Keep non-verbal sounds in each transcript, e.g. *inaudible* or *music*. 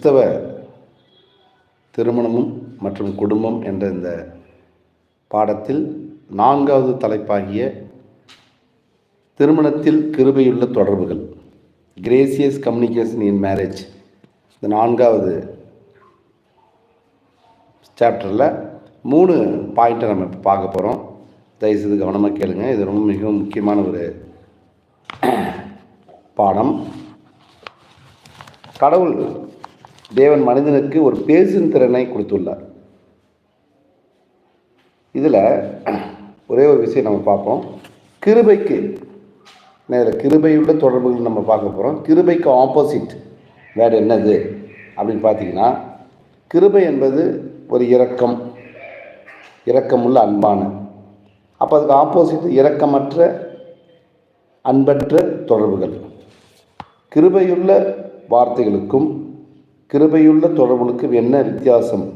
கிறிஸ்தவ திருமணமும் மற்றும் குடும்பம் என்ற இந்த பாடத்தில் நான்காவது தலைப்பாகிய திருமணத்தில் கிருபையுள்ள தொடர்புகள் கிரேசியஸ் கம்யூனிகேஷன் இன் மேரேஜ் இந்த நான்காவது சாப்டரில் மூணு பாயிண்ட்டை நம்ம இப்போ பார்க்க போகிறோம் தயவுசெய்து கவனமாக கேளுங்க. இது ரொம்ப மிகவும் முக்கியமான ஒரு பாடம். கடவுள் தேவன் மனிதனுக்கு ஒரு பேசும் திறனை கொடுத்துள்ளார். இதில் ஒரே ஒரு விஷயம் நம்ம பார்ப்போம். கிருபைக்கு இதில் கிருபையுள்ள தொடர்புகள் நம்ம பார்க்க போகிறோம் கிருபைக்கு ஆப்போசிட் வேறு என்னது? அப்படின்னு பார்த்தீங்கன்னா கிருபை என்பது ஒரு இரக்கம். இரக்கமுள்ள அன்பான. அப்போ அதுக்கு ஆப்போசிட் இரக்கமற்ற அன்பற்ற தொடர்புகள். கிருபையுள்ள வார்த்தைகளுக்கும் கிருபையுள்ள தொடர்புகளுக்கு என்ன வித்தியாசம்?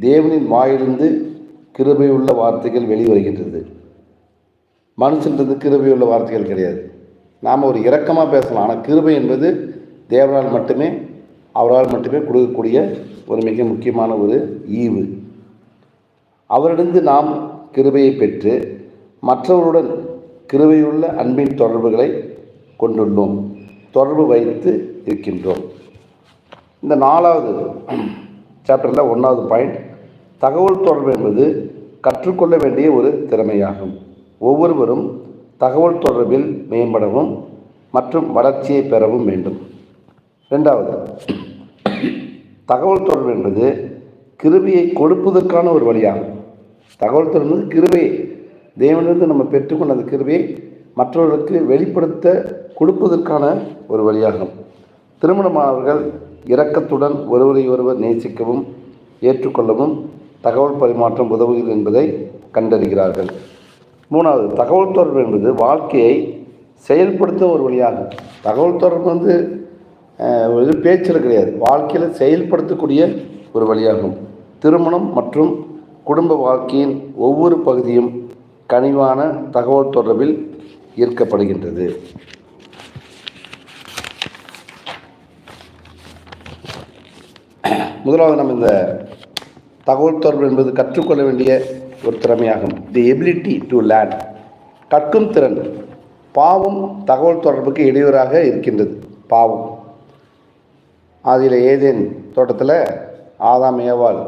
தேவனின் வாயிலிருந்து கிருபையுள்ள வார்த்தைகள் வெளிவருகின்றது. மனுஷன்றது கிருபையுள்ள வார்த்தைகள் கிடையாது. நாம் ஒரு இரக்கமாக பேசலாம். ஆனால் கிருபை என்பது தேவனால் மட்டுமே அவரால் மட்டுமே கொடுக்கக்கூடிய ஒரு மிக முக்கியமான ஒரு ஈவு. அவரிடந்து நாம் கிருபையை பெற்று மற்றவருடன் கிருபையுள்ள அன்பின் தொடர்புகளை கொண்டுள்ளோம். தொடர்பு வைத்து இருக்கின்றோம். இந்த நாலாவது சாப்டரில் ஒன்றாவது பாயிண்ட் தகவல் தொடர்பு என்பது கற்றுக்கொள்ள வேண்டிய ஒரு திறமையாகும். ஒவ்வொருவரும் தகவல் தொடர்பில் மேம்படவும் மற்றும் வளர்ச்சியை பெறவும் வேண்டும். ரெண்டாவது தகவல் தொடர்பு என்பது கிருபியை கொடுப்பதற்கான ஒரு வழியாகும். தகவல் தொடர்பு கிருபையை தேவனிலிருந்து நம்ம பெற்றுக்கொண்ட அந்த கிருபையை மற்றவர்களுக்கு வெளிப்படுத்த கொடுப்பதற்கான ஒரு வழியாகும். திருமணமானவர்கள் இரக்கத்துடன் ஒருவரை ஒருவர் நேசிக்கவும் ஏற்றுக்கொள்ளவும் தகவல் பரிமாற்றம் உதவுகிறது என்பதை கண்டறிகிறார்கள். மூணாவது தகவல் தொடர்பு என்பது வாழ்க்கையை செயல்படுத்த ஒரு வழியாகும். தகவல் தொடர்பு வந்து இது பேச்சில் கிடையாது. வாழ்க்கையில் செயல்படுத்தக்கூடிய ஒரு வழியாகும். திருமணம் மற்றும் குடும்ப வாழ்க்கையின் ஒவ்வொரு பகுதியும் கனிவான தகவல் தொடர்பில் ஈர்க்கப்படுகின்றது. முதலாவது நம்ம இந்த தகவல் தொடர்பு என்பது கற்றுக்கொள்ள வேண்டிய ஒரு திறமையாகும். தி எபிலிட்டி டு லேர்ன் கற்கும் திறன். பாவம் தகவல் தொடர்புக்கு இடையூறாக இருக்கின்றது. பாவம். அதில் ஏதேன் தோட்டத்தில் ஆதாம் ஏவாள்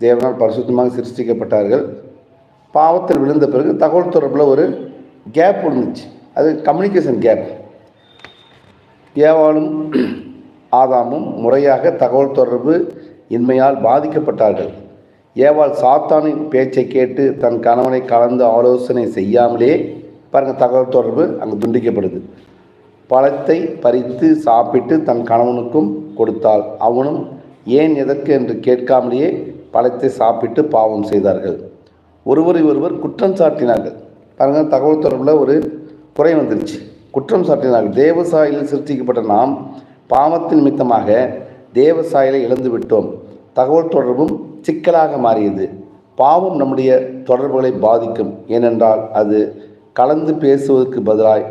தேவனால் பரிசுத்தமாக சிருஷ்டிக்கப்பட்டார்கள். பாவத்தில் விழுந்த பிறகு தகவல் தொடர்பில் ஒரு கேப் இருந்துச்சு அது கம்யூனிகேஷன் கேப் ஏவாளும் ஆதாமும் முறையாக தகவல் தொடர்பு இன்மையால் பாதிக்கப்பட்டார்கள். ஏவாள் சாத்தானின் பேச்சை கேட்டு தன் கணவனை கலந்து ஆலோசனை செய்யாமலே பாருங்கள் தகவல் தொடர்பு அங்கே துண்டிக்கப்படுது. பழத்தை பறித்து சாப்பிட்டு தன் கணவனுக்கும் கொடுத்தாள். அவனும் ஏன் எதற்கு? என்று கேட்காமலேயே பழத்தை சாப்பிட்டு பாவம் செய்தார்கள். ஒருவரை ஒருவர் குற்றம் சாட்டினார்கள். பாருங்கள் தகவல் தொடர்பில் ஒரு குறை வந்துருச்சு. குற்றம் சாட்டினார்கள். தேவசாயில் சிருஷ்டிக்கப்பட்ட நாம் பாவத்தின் நிமித்தமாக தேவசாயலை இழந்து விட்டோம் தகவல் தொடர்பும் சிக்கலாக மாறியது. பாவம் நம்முடைய தொடர்புகளை பாதிக்கும். ஏனென்றால் அது கலந்து பேசுவதற்கு பதிலாய்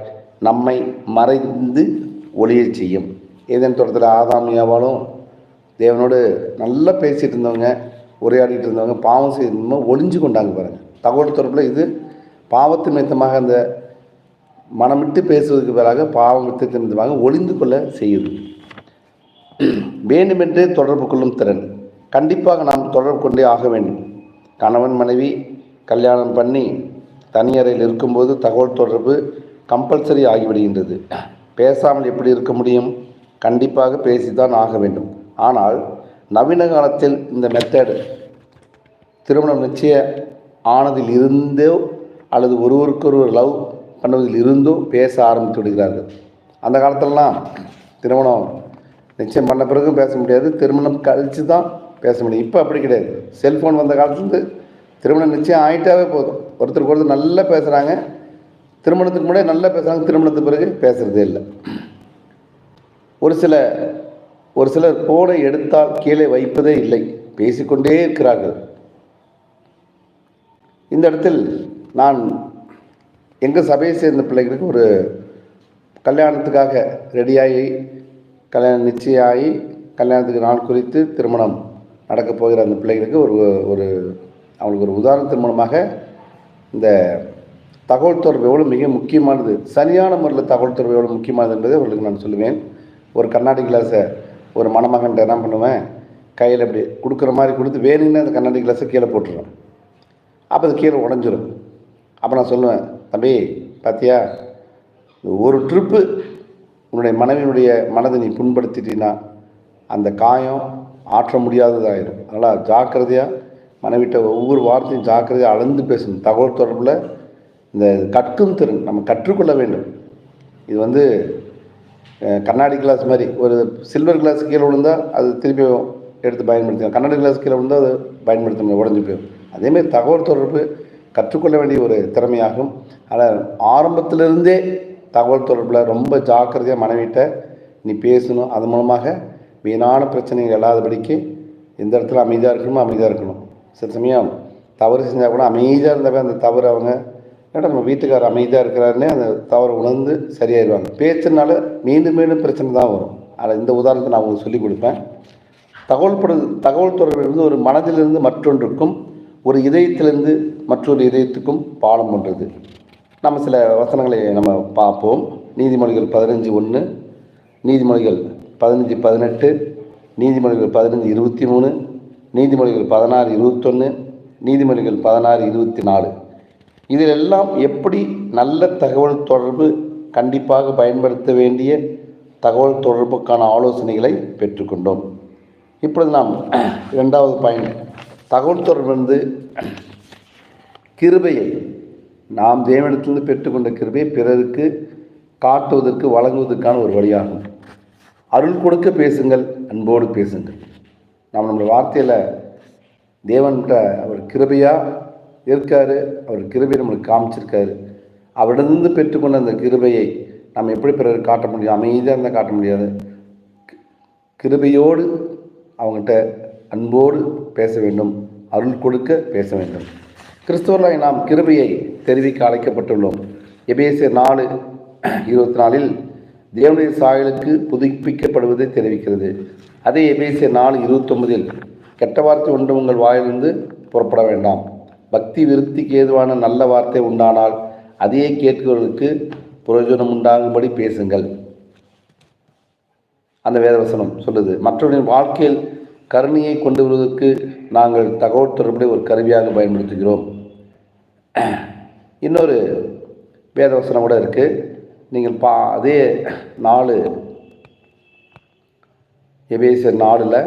நம்மை மறைந்து ஒளிய செய்யும். ஏதேன் தொடர்பில் ஆதாமியாவாலும் தேவனோடு நல்லா பேசிகிட்டு இருந்தவங்க உரையாடிட்டு இருந்தவங்க பாவம் செய்து ஒளிஞ்சு கொண்டாங்க பாருங்கள் தகவல் தொடர்பில் இது பாவத்தின் நிமித்தமாக அந்த மனமிட்டு பேசுவதற்கு பதிலாக பாவம் மித்தத்தின் நிமித்தமாக ஒளிந்து கொள்ள செய்யுது. வேண்டுமென்றே தொடர்பு கொள்ளும் திறன். கண்டிப்பாக நாம் தொடர்பு கொண்டே ஆக வேண்டும். கணவன் மனைவி கல்யாணம் பண்ணி தனியறையில் இருக்கும்போது தகவல் தொடர்பு கம்பல்சரி ஆகிவிடுகின்றது. பேசாமல் எப்படி இருக்க முடியும்? கண்டிப்பாக பேசிதான் ஆக வேண்டும். ஆனால் நவீன காலத்தில் இந்த மெத்தட் திருமணம் நிச்சய ஆனதில் இருந்தோ அல்லது ஒருவருக்கொருவர் லவ் பண்ணுவதில் இருந்தோ பேச ஆரம்பித்து விடுகிறார்கள். அந்த காலத்திலலாம் திருமணம் நிச்சயம் பண்ண பிறகும் பேச முடியாது. திருமணம் கழித்து தான் பேச முடியும். இப்போ அப்படி கிடையாது. செல்ஃபோன் வந்த காலத்துலேருந்து திருமணம் நிச்சயம் ஆகிட்டாவே போதும். ஒருத்தருக்கு ஒருத்தர் நல்லா பேசுகிறாங்க திருமணத்துக்கு முன்னாடி நல்லா பேசுகிறாங்க திருமணத்துக்கு பிறகு பேசுகிறதே இல்லை. ஒரு சில ஒரு சிலர் ஃபோனை எடுத்தால் கீழே வைப்பதே இல்லை. பேசிக்கொண்டே இருக்கிறார்கள். இந்த இடத்தில் நான் எங்கள் சபையை சேர்ந்த பிள்ளைகளுக்கு ஒரு கல்யாணத்துக்காக ரெடியாகி கல்யாணம் நிச்சயமாகி கல்யாணத்துக்கு நாள் குறித்து திருமணம் நடக்கப் போகிற அந்த பிள்ளைகளுக்கு ஒரு ஒரு அவங்களுக்கு ஒரு உதாரண திருமணமாக இந்த தகவல் தொடர்பு எவ்வளோ மிக முக்கியமானது. சரியான முறையில் தகவல் தொடர்பு எவ்வளோ முக்கியமானது என்பதை அவர்களுக்கு நான் சொல்லுவேன். ஒரு கண்ணாடி கிளாஸை ஒரு மணமகன்ட்ட என்ன பண்ணுவேன்? கையில் இப்படி கொடுக்குற மாதிரி கொடுத்து வேணும்னு அந்த கண்ணாடி கிளாஸை கீழே போட்டுருவேன். அப்போ அது கீழே உடஞ்சிரும். அப்போ நான் சொல்லுவேன் தம்பி பார்த்தியா ஒரு ட்ரிப்பு உன்னுடைய மனைவியினுடைய மனதை நீ புண்படுத்திட்டீன்னா அந்த காயம் ஆற்ற முடியாததாயிரும் அதனால் ஜாக்கிரதையாக மனைவிட்ட ஒவ்வொரு வார்த்தையும் ஜாக்கிரதையாக அளந்து பேசணும் தகவல் தொடர்பில் இந்த கற்கும் திறன் நம்ம கற்றுக்கொள்ள வேண்டும். இது வந்து கண்ணாடி கிளாஸ் மாதிரி ஒரு சில்வர் கிளாஸ் கீழே விழுந்தால் அது திருப்பி எடுத்து பயன்படுத்தலாம் கண்ணாடி கிளாஸ் கீழே விழுந்தால் அது பயன்படுத்த முடியும் உடஞ்சி போயிடும். அதேமாதிரி தகவல் தொடர்பு கற்றுக்கொள்ள வேண்டிய ஒரு திறமையாகும். ஆனால் ஆரம்பத்திலிருந்தே தகவல் தொடர்பில் ரொம்ப ஜாக்கிரதையாக மனைவிட்ட நீ பேசணும். அது மூலமாக வீணான பிரச்சனைகள் இல்லாதபடிக்கு எந்த இடத்துல அமைதியாக இருக்கணுமோ அமைதியாக இருக்கணும். சில சமயம் தவறு செஞ்சால் கூட அமைதியாக இருந்தாவே அந்த தவறு அவங்க ஏன்னா நம்ம வீட்டுக்காரர் அமைதியாக இருக்கிறாருன்னே அந்த தவறு உணர்ந்து சரியாயிடுவாங்க பேச்சுனால மீண்டும் மீண்டும் பிரச்சனை தான் வரும். அதில் இந்த உதாரணத்தை நான் உங்களுக்கு சொல்லிக் கொடுப்பேன். தகவல் படு தகவல் தொடர்பு வந்து ஒரு மனதிலிருந்து மற்றொன்றுக்கும் ஒரு இதயத்திலிருந்து மற்றொரு இதயத்துக்கும் பாலம் பண்ணுறது நம்ம சில வசனங்களை நம்ம பார்ப்போம். நீதிமொழிகள் பதினஞ்சு ஒன்று நீதிமொழிகள் பதினஞ்சு பதினெட்டு நீதிமொழிகள் பதினஞ்சு இருபத்தி மூணு நீதிமொழிகள் பதினாறு இருபத்தொன்று நீதிமொழிகள் பதினாறு இருபத்தி நாலு. இதிலெல்லாம் எப்படி நல்ல தகவல் தொடர்பு கண்டிப்பாக பயன்படுத்த வேண்டிய தகவல் தொடர்புக்கான ஆலோசனைகளை பெற்றுக்கொண்டோம். இப்பொழுது நாம் இரண்டாவது பாயிண்ட். தகவல் தொடர்பு வந்து கிருபையை நாம் தேவனிடத்திலிருந்து பெற்றுக்கொண்ட கிருபையை பிறருக்கு காட்டுவதற்கு வழங்குவதற்கான ஒரு வழியாகும். அருள் கொடுக்க பேசுங்கள் அன்போடு பேசுங்கள். நாம் நம்முடைய வார்த்தையில் தேவன்கிட்ட அவர் கிருபையாக இருக்காரு அவர் கிருபையை நம்மளுக்கு காமிச்சிருக்காரு. அவரிடமிருந்து பெற்றுக்கொண்ட அந்த கிருபையை நம்ம எப்படி பிறருக்கு காட்ட முடியும்? அமைதியாக இருந்தால் காட்ட முடியாது. கிருபையோடு அவங்ககிட்ட அன்போடு பேச வேண்டும் அருள் கொடுக்க பேச வேண்டும். கிறிஸ்துவர்களாய் நாம் கிருபையை தெரிவிக்க அழைக்கப்பட்டுள்ளோம். எபேசியர் நாலு இருபத்தி நாலில் தேவனுடைய சாயலுக்கு புதுப்பிக்கப்படுவதை தெரிவிக்கிறது. அதே எபேசியர் நாலு இருபத்தொன்பதில் கெட்ட வார்த்தை ஒன்று உங்கள் வாயிலிருந்து புறப்பட வேண்டாம். பக்தி விருத்திக்கு ஏதுவான நல்ல வார்த்தை உண்டானால் அதையே கேட்கிறவர்களுக்கு பிரயோஜனம் உண்டாகும்படி பேசுங்கள். அந்த வேதவசனம் சொல்லுது மற்றவர்களின் வாழ்க்கையில் கருணையை கொண்டு வருவதற்கு நாங்கள் தகவல் தொடர்புடைய ஒரு கருவியாக பயன்படுத்துகிறோம். இன்னொரு வேதவசனம் கூட இருக்குது நீங்கள் பா அதே நாலு எபேசியர் நாளில்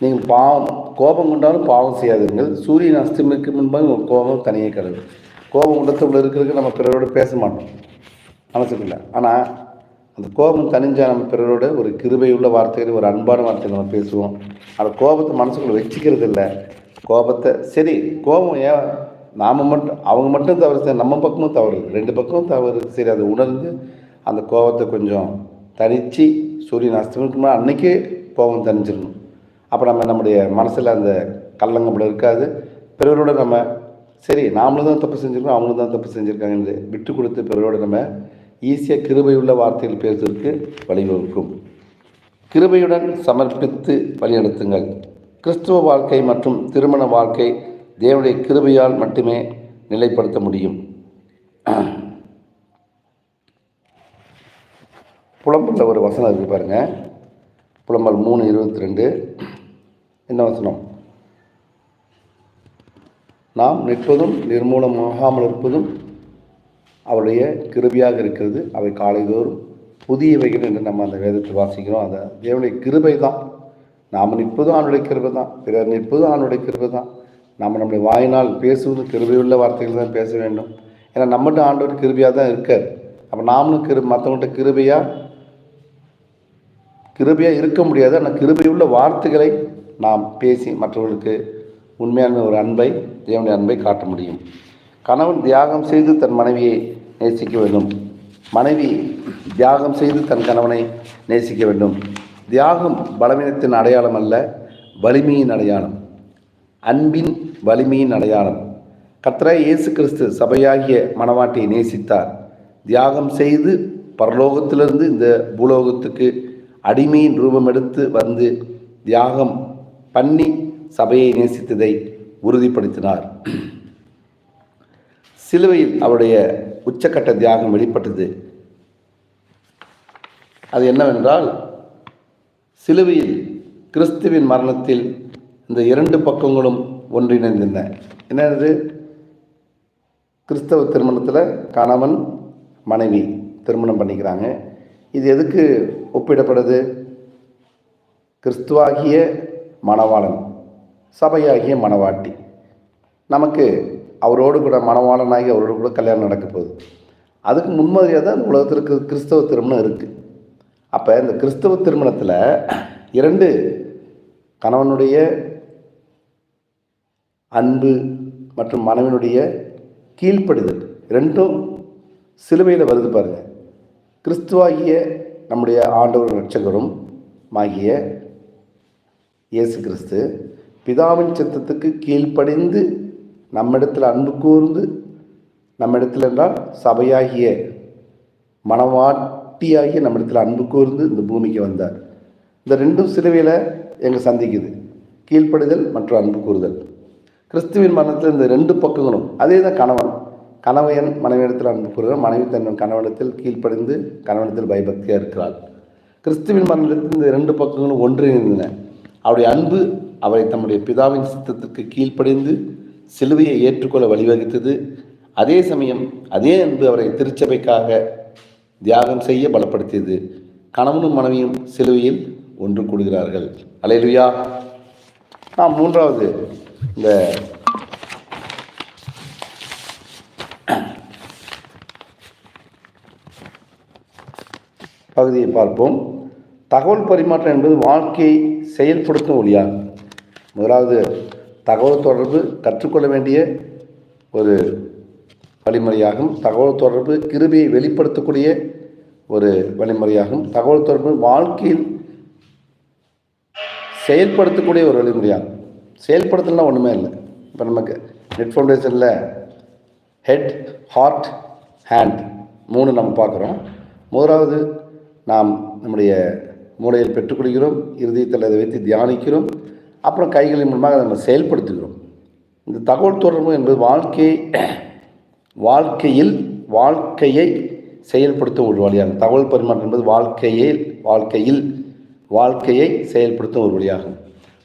நீங்கள் பாவம் கோபம் கொண்டாலும் பாவம் செய்யாதீர்கள். சூரியன் அஸ்தமிக்கு முன்பாக உங்கள் கோபம் தனியே கிடக்கு கோபம் உள்ள இருக்கிறதுக்கு நம்ம பிறரோடு பேச மாட்டோம். மனசுக்குள்ள. ஆனால் அந்த கோபம் தனிஞ்சால் நம்ம பிறரோட ஒரு கிருபையுள்ள வார்த்தைகள் ஒரு அன்பான வார்த்தைகள் நம்ம பேசுவோம். அந்த கோபத்தை மனசுக்குள்ளே வச்சுக்கிறது இல்லை கோபத்தை சரி கோபம் ஏன் நாம் மட்டும் அவங்க மட்டும் தவறு செய்ய நம்ம பக்கமும் தவறு ரெண்டு பக்கமும் தவறு சரி அதை உணர்ந்து அந்த கோபத்தை கொஞ்சம் தனித்து சூரியன் அஸ்தமிக்கு அன்றைக்கே கோபம் தணிஞ்சிடணும். அப்போ நம்ம நம்முடைய மனசில் அந்த கல்லங்கப்பட இருக்காது. பிறரோட நம்ம சரி நாமளும் தான் தப்பு செஞ்சுருக்கோம் அவங்களும் தான் தப்பு செஞ்சுருக்காங்கன்னு விட்டு கொடுத்து பிறரோட நம்ம ஈஸியாக கிருபையுள்ள வார்த்தைகள் பேசுவதற்கு வழிவகுக்கும். கிருபையுடன் சமர்ப்பித்து வழிநடத்துங்கள். கிறிஸ்துவ வாழ்க்கை மற்றும் திருமண வாழ்க்கை தேவனுடைய கிருபையால் மட்டுமே நிலைப்படுத்த முடியும். புலம்பலில் ஒரு வசனம் இருக்கு பாருங்கள் புலம்பல் மூணு இருபத்தி ரெண்டு என்ன வசனம்? நாம் நிற்பதும் நிர்மூலமாகாமல் இருப்பதும் அவருடைய கிருபையாக இருக்கிறது. அவை காலைதோறும் புதியவைகள் என்று நம்ம அந்த வேதத்தில் வாசிக்கிறோம். அதை தேவனுடைய கிருபை தான் நாம் நிற்பதும் அவனுடைய கிருபை தான் பிறர் நிற்பதும் அவனுடைய கிருபை தான் நம்ம நம்முடைய வாயினால் பேசுவது கிருபையுள்ள வார்த்தைகள் தான் பேச வேண்டும். ஏன்னா நம்மகிட்ட ஆண்டவர் கிருபியாக தான் இருக்கார். அப்போ நாமளும் கிரு மற்றவங்கள்ட்ட கிருபையாக கிருபையாக இருக்க முடியாது. ஆனால் கிருபையுள்ள வார்த்தைகளை நாம் பேசி மற்றவர்களுக்கு உண்மையான ஒரு அன்பை தேவனுடைய அன்பை காட்ட முடியும். கணவன் தியாகம் செய்து தன் மனைவியை நேசிக்க வேண்டும். மனைவி தியாகம் செய்து தன் கணவனை நேசிக்க வேண்டும். தியாகம் பலவீனத்தின் அடையாளம் அல்ல வலிமையின் அடையாளம். அன்பின் வலிமையின் அடையாளம். கத்ரா இயேசு கிறிஸ்து சபையாகிய மணவாட்டியை நேசித்தார். தியாகம் செய்து பரலோகத்திலிருந்து இந்த பூலோகத்துக்கு அடிமையின் ரூபம் எடுத்து வந்து தியாகம் பண்ணி சபையை நேசித்ததை உறுதிப்படுத்தினார். சிலுவையில் அவருடைய உச்சக்கட்ட தியாகம் வெளிப்பட்டது. அது என்னவென்றால் சிலுவையில் கிறிஸ்துவின் மரணத்தில் இந்த இரண்டு பக்கங்களும் ஒன்றிணைந்தன என்னது? கிறிஸ்தவ திருமணத்தில் கணவன் மனைவி திருமணம் பண்ணிக்கிறாங்க. இது எதுக்கு ஒப்பிடப்படுது? கிறிஸ்துவாகிய மணவாளன் சபையாகிய மணவாட்டி. நமக்கு அவரோடு கூட மணவாளனாகி அவரோடு கூட கல்யாணம் நடக்க போகுது. அதுக்கு முன்மாதிரியாக தான் இந்த உலகத்திற்கு கிறிஸ்தவ திருமணம் இருக்குது அப்போ இந்த கிறிஸ்தவ திருமணத்தில் இரண்டு கணவனுடைய அன்பு மற்றும் மனைவினுடைய கீழ்ப்படுதல் ரெண்டும் சிலுவையில் வருது பாருங்க. கிறிஸ்துவாகிய நம்முடைய ஆண்டவர் ரட்சகரும் ஆகிய இயேசு கிறிஸ்து பிதாவின் சித்தத்துக்கு கீழ்ப்படிந்து நம்மிடத்தில் அன்பு கூர்ந்து நம்மிடத்தில் என்றால் சபையாகிய மனவாட்டியாகிய நம்மிடத்தில் அன்பு கூர்ந்து இந்த பூமிக்கு வந்தார். இந்த ரெண்டும் சிலுவையில் எங்கள் சந்திக்குது. கீழ்ப்படுதல் மற்றும் அன்பு கூறுதல். கிறிஸ்துவின் மரணத்தில் இந்த ரெண்டு பக்கங்களும் அதே தான் கணவன். கணவன் மனைவியிடத்தில் அன்பு கூறுகிறார். மனைவி தன் கணவனிடத்தில் கீழ்ப்படிந்து கணவனிடத்தில் பயபக்தியாக இருக்கிறாள். கிறிஸ்துவின் மரணத்தில் இந்த ரெண்டு பக்கங்களும் ஒன்றிணைந்தன. அவருடைய அன்பு அவரை தம்முடைய பிதாவின் சித்தத்திற்கு கீழ்ப்படைந்து சிலுவையை ஏற்றுக்கொள்ள வழிவகுத்தது. அதே சமயம் அதே அன்பு அவரை திருச்சபைக்காக தியாகம் செய்ய பலப்படுத்தியது. கணவனும் மனைவியும் சிலுவையில் ஒன்று கூடுகிறார்கள். அலையிலுயா நாம் மூன்றாவது இந்த *clears throat* பகுதியை பார்ப்போம். தகவல் பரிமாற்றம் என்பது வாழ்க்கையை செயல்படுத்தும் ஒளியாகும் முதலாவது தகவல் தொடர்பு கற்றுக்கொள்ள வேண்டிய ஒரு வழிமுறையாகும். தகவல் தொடர்பு கிருபியை வெளிப்படுத்தக்கூடிய ஒரு வழிமுறையாகும். தகவல் தொடர்பு வாழ்க்கையில் செயல்படுத்தக்கூடிய ஒரு வழிமுறையாகும். செயல்படுத்தலாம் ஒன்றுமே இல்லை. இப்போ நமக்கு நெட் ஃபவுண்டேஷனில் ஹெட் ஹார்ட் ஹேண்ட் மூணு நம்ம பார்க்குறோம். முதலாவது நாம் நம்முடைய மூளையில் பெற்றுக்கொள்கிறோம் இருதயத்தில் அதை வைத்து தியானிக்கிறோம் அப்புறம் கைகளின் மூலமாக அதை நம்ம செயல்படுத்துகிறோம். இந்த தகவல் தொடர்பு என்பது வாழ்க்கையை வாழ்க்கையில் வாழ்க்கையை செயல்படுத்தும் ஒரு வழியாகும். தகவல் பரிமாற்றம் என்பது வாழ்க்கையில் வாழ்க்கையில் வாழ்க்கையை செயல்படுத்தும் ஒரு வழியாகும்.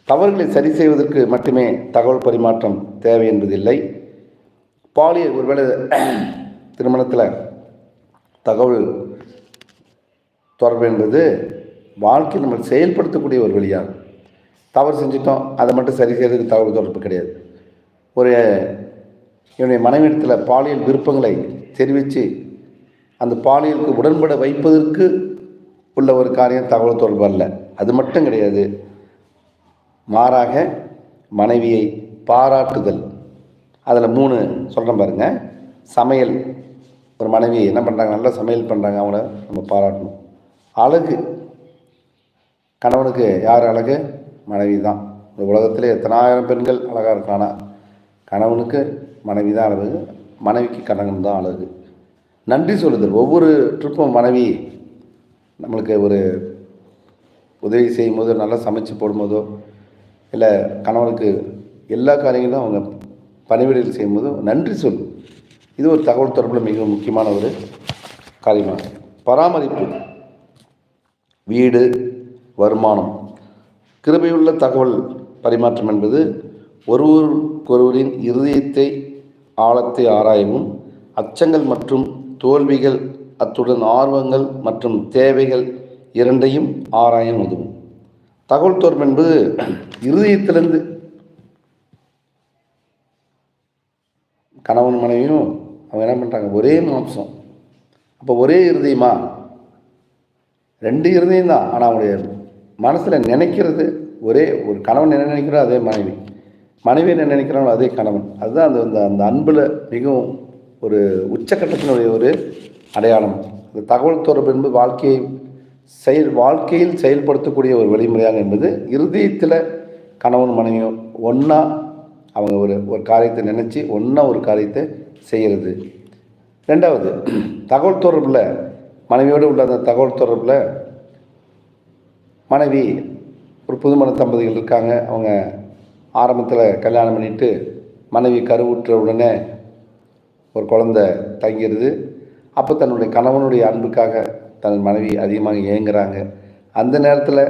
தவறுகளை சரி செய்வதற்கு மட்டுமே தகவல் பரிமாற்றம் தேவை என்பதில்லை. பாலியல் ஒருவேளை *clears throat* திருமணத்தில் தகவல் தொடர்பு என்பது வாழ்க்கையில் நம்ம செயல்படுத்தக்கூடிய ஒரு வழியாகும் தவறு செஞ்சிட்டோம் அதை மட்டும் சரி செய்கிறதுக்கு தகவல் தொடர்பு கிடையாது. ஒரு என்னுடைய மனைவிடத்தில் பாலியல் விருப்பங்களை தெரிவித்து அந்த பாலியலுக்கு உடன்பட வைப்பதற்கு உள்ள ஒரு காரியம் தகவல் தொடர்பு அல்ல. அது மட்டும் கிடையாது. மாறாக மனைவியை பாராட்டுதல். அதில் மூணு சொல்கிறேன் பாருங்கள் சமையல். ஒரு மனைவி என்ன பண்ணுறாங்க நல்லா சமையல் பண்ணுறாங்க அவங்கள நம்ம பாராட்டணும். அழகு. கணவனுக்கு யார் அழகு? மனைவி தான் இந்த உலகத்தில் எத்தனாயிரம் பெண்கள் அழகாக இருக்கானா? கணவனுக்கு மனைவி தான் அழகு. மனைவிக்கு கணவன் தான் அழகு. நன்றி சொல்லுதல். ஒவ்வொரு ட்ரிப்பும் மனைவி நம்மளுக்கு ஒரு உதவி செய்யும் போதோ நல்லா சமைச்சு போடும்போதோ இல்லை கணவனுக்கு எல்லா காரியங்களும் அவங்க பணிவிடையில் செய்யும்போது நன்றி சொல் இது ஒரு தகவல் தொடர்பில் மிக முக்கியமான ஒரு காரியமாக பராமரிப்பு. வீடு வருமானம். கிருபையுள்ள தகவல் பரிமாற்றம் என்பது ஒருவருக்கொருவரின் இருதயத்தை ஆழத்தை ஆராயவும் அச்சங்கள் மற்றும் தோல்விகள் அத்துடன் ஆர்வங்கள் மற்றும் தேவைகள் இரண்டையும் ஆராயம் உதவும். தகவல் தொடர்பு என்பது இருதயத்திலிருந்து கணவன் மனைவியும் அவங்க என்ன பண்ணுறாங்க ஒரே மாம்சம். அப்போ ஒரே இருதயமா? ரெண்டு இருதயம் தான். ஆனால் அவங்களுடைய மனசில் நினைக்கிறது ஒரே ஒரு கணவன் என்ன நினைக்கிறோ அதே மனைவி. மனைவி என்ன நினைக்கிறாங்களோ அதே கணவன். அதுதான் அந்த அந்த அந்த அன்பில் மிகவும் ஒரு உச்சக்கட்டத்தினுடைய ஒரு அடையாளம். இந்த தகவல் தொடர்பு என்பது வாழ்க்கையை செயல் வாழ்க்கையில் செயல்படுத்தக்கூடிய ஒரு வழிமுறையாக என்பது இருதயத்தில் கணவன் மனைவியும் ஒன்றா அவங்க ஒரு ஒரு காரியத்தை நினச்சி ஒன்றா ஒரு காரியத்தை செய்கிறது ரெண்டாவது தகவல் தொடர்பில் மனைவியோடு உள்ள அந்த தகவல் தொடர்பில் மனைவி ஒரு புதுமண தம்பதிகள் இருக்காங்க. அவங்க ஆரம்பத்தில் கல்யாணம் பண்ணிட்டு மனைவி கருவுற்ற உடனே ஒரு குழந்தை தங்கிடுது அப்போ தன்னுடைய கணவனுடைய அன்புக்காக தன் மனைவி அதிகமாக ஏங்குறாங்க. அந்த நேரத்தில்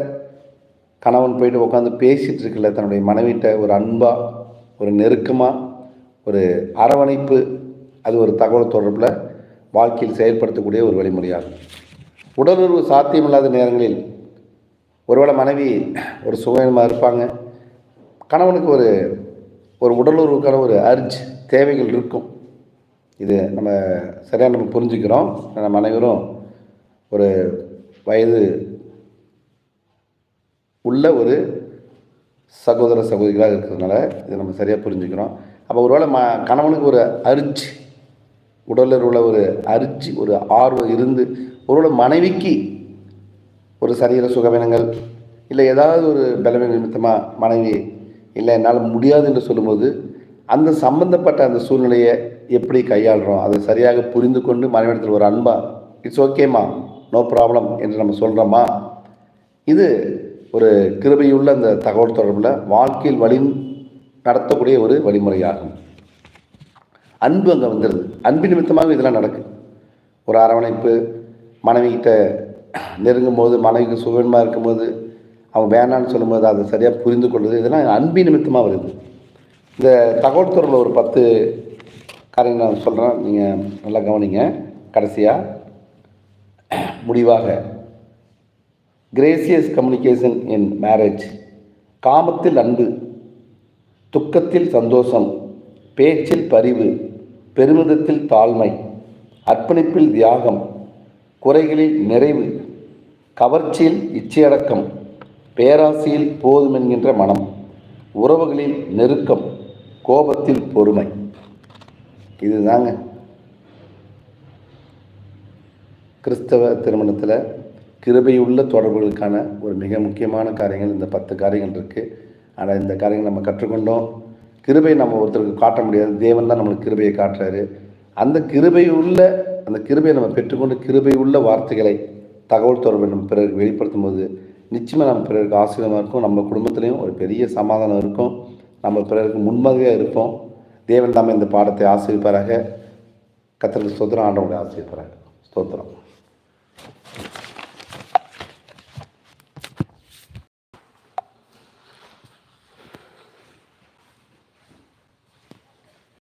கணவன் போயிட்டு உட்காந்து பேசிகிட்டு இருக்கல தன்னுடைய மனைவிட்ட ஒரு அன்பாக ஒரு நெருக்கமாக ஒரு அரவணைப்பு அது ஒரு தகவல் தொடர்பில் வாழ்க்கையில் செயல்படுத்தக்கூடிய ஒரு வழிமுறையாகும். உடலுறவு சாத்தியமில்லாத நேரங்களில் ஒருவேளை மனைவி ஒரு சுகமாக இருப்பாங்க. கணவனுக்கு ஒரு ஒரு உடலுறவுக்கான ஒரு அர்ஜ் தேவைகள் இருக்கும். இது நம்ம சரியாக நம்ம புரிஞ்சுக்கிறோம். நம்ம அனைவரும் ஒரு வயது உள்ள ஒரு சகோதர சகோதரிகளாக இருக்கிறதுனால இதை நம்ம சரியாக புரிஞ்சுக்கிறோம். அப்போ ஒருவேளை ம கணவனுக்கு ஒரு அரிச்சு உடலில் உள்ள ஒரு அரிச்சு ஒரு ஆர்வம் இருந்து ஒருவேளை மனைவிக்கு ஒரு சரீர சுகவீனங்கள் இல்லை ஏதாவது ஒரு பலவீன நிமித்தமாக மனைவி இல்லை என்னால் முடியாது என்று சொல்லும்போது அந்த சம்பந்தப்பட்ட அந்த சூழ்நிலையை எப்படி கையாளுறோம்? அதை சரியாக புரிந்து கொண்டு மனைவிடத்தில் ஒரு அன்பா இட்ஸ் ஓகேம்மா நோ ப்ராப்ளம் என்று நம்ம சொல்கிறோமா இது ஒரு கிருபையுள்ள அந்த தகவல் தொடர்பில் வாழ்க்கையில் வழி நடத்தக்கூடிய ஒரு வழிமுறையாகும். அன்பு அங்கே வந்துடுது அன்பு நிமித்தமாக இதெல்லாம் நடக்குது ஒரு அரவணைப்பு மனைவிகிட்ட நெருங்கும் போது மனைவிக்கு சுகமாக இருக்கும்போது அவங்க வேணான்னு சொல்லும்போது அதை சரியாக புரிந்து கொள்வது இதெல்லாம் அன்பின் நிமித்தமாக வருது. இந்த தகவல் தொடரில் ஒரு பத்து காரியங்கள் நான் சொல்கிறேன் நீங்கள் நல்லா கவனிங்க. கடைசியாக முடிவாக. கிரேசியஸ் கம்யூனிகேஷன் இன் மேரேஜ் காமத்தில் அன்பு துக்கத்தில் சந்தோஷம் பேச்சில் பரிவு பெருமிதத்தில் தாழ்மை அர்ப்பணிப்பில் தியாகம் குறைகளில் நிறைவு கவர்ச்சியில் இச்சையடக்கம் பேராசையில் போதும் என்கின்ற மனம் உறவுகளில் நெருக்கம் கோபத்தில் பொறுமை. இதுதாங்க. கிறிஸ்தவ திருமணத்தில் கிருபையுள்ள தொடர்புகளுக்கான ஒரு மிக முக்கியமான காரியங்கள் இந்த பத்து காரியங்கள் இருக்குது ஆனால் இந்த காரியங்கள் நம்ம கற்றுக்கொண்டோம். கிருபை நம்ம ஒருத்தருக்கு காட்ட முடியாது. தேவன் தான் நம்மளுக்கு கிருபையை காட்டுறாரு. அந்த கிருபை உள்ள அந்த கிருபையை நம்ம பெற்றுக்கொண்டு கிருபை உள்ள வார்த்தைகளை தகவல் தொடர்பை நம்ம பிறருக்கு வெளிப்படுத்தும் போது நிச்சயமாக நம்ம பிறருக்கு ஆசீர்வாதமாக இருக்கும். நம்ம குடும்பத்துலேயும் ஒரு பெரிய சமாதானம் இருக்கும். நம்ம பிறருக்கு முன்மாதிரியாக இருப்போம். தேவன் தாமே இந்த பாடத்தை ஆசிரியப்பாராக கத்திரக்கு ஸ்தோத்திரம். ஆண்டவங்களை ஆசிரியப்பாராக ஸ்தோத்திரம். Thank you.